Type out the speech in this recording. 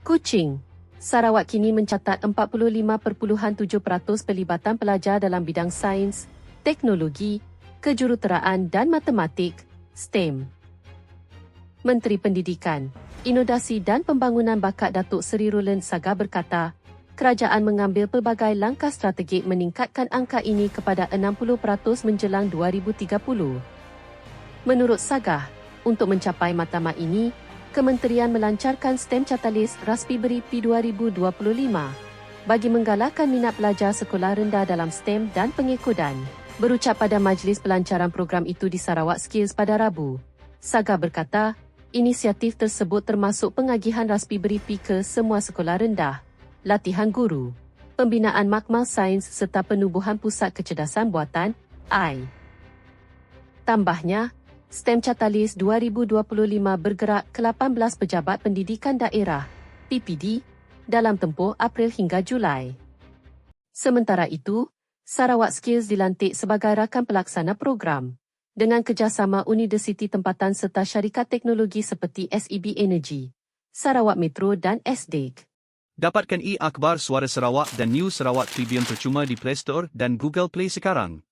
Kuching. Sarawak kini mencatat 45.7% pelibatan pelajar dalam bidang sains, teknologi, kejuruteraan dan matematik, STEM. Menteri Pendidikan, Inovasi dan Pembangunan Bakat Datuk Seri Rulen Saga berkata, kerajaan mengambil pelbagai langkah strategik meningkatkan angka ini kepada 60% menjelang 2030. Menurut Sagah, untuk mencapai matlamat ini, Kementerian melancarkan STEM Catalyst Raspberry Pi 2025 bagi menggalakkan minat pelajar sekolah rendah dalam STEM dan pengikutan. Berucap pada majlis pelancaran program itu di Sarawak Skills pada Rabu, Saga berkata, inisiatif tersebut termasuk pengagihan Raspberry Pi ke semua sekolah rendah, latihan guru, pembinaan makmal sains serta penubuhan pusat kecerdasan buatan, AI. Tambahnya, STEM Catalyst 2025 bergerak ke 18 pejabat pendidikan daerah, PPD, dalam tempoh April hingga Julai. Sementara itu, Sarawak Skills dilantik sebagai rakan pelaksana program dengan kerjasama universiti tempatan serta syarikat teknologi seperti SEB Energy, Sarawak Metro dan SDIG. Dapatkan e-akhbar Suara Sarawak dan News Sarawak Tribune percuma di Play Store dan Google Play sekarang.